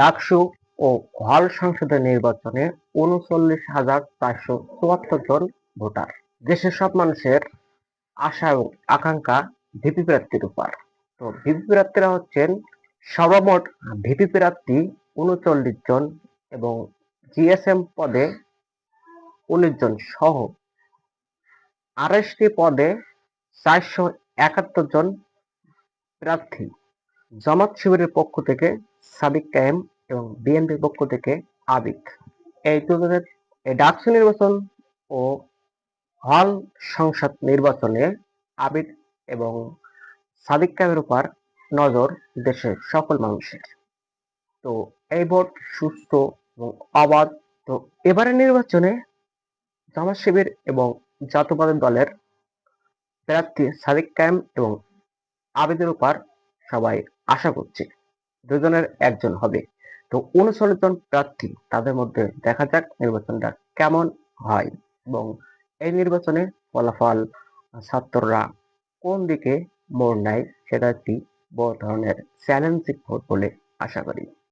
ডাকসু ও হল সংসদের নির্বাচনে উনচল্লিশ হাজার চারশো চুয়াত্তর জন ভোটার। দেশের সব মানুষের আশা এবং আকাঙ্ক্ষা ভিপি প্রার্থীর উপর। তো ভিপি প্রার্থীরা হচ্ছেন সর্বমোট ভিপি প্রার্থী উনচল্লিশ জন এবং জিএসএম পদে উনিশ জন সহ আড়াইশটি পদে চারশো একাত্তর জন প্রার্থী। জামাত শিবিরের পক্ষ থেকে সাদিক কায়েম এবং বিএনপির পক্ষ থেকে আবিদ এই এই ডাকসু নির্বাচন ও হল সংসদ নির্বাচনে আবিদ এবং সাদিক কায়েমের উপর নজর দেশের সকল মানুষের। তো এই ভোট সুস্থ এবং অবাধ। তো এবারের নির্বাচনে জামাত শিবির এবং জাতীয়বাদী দলের প্রার্থী সাদিক কায়েম এবং আবেদের উপর সবাই আশা করছে। দুজনের একজন হবে। তো উনচল্লিশ জন প্রার্থী তাদের মধ্যে দেখা যাক নির্বাচনটা কেমন হয় এবং এই নির্বাচনে ফলাফল ছাত্ররা কোন দিকে মোড় নেয় সেটা একটি বড় ধরনের চ্যালেঞ্জিং ভোট বলে আশা করি।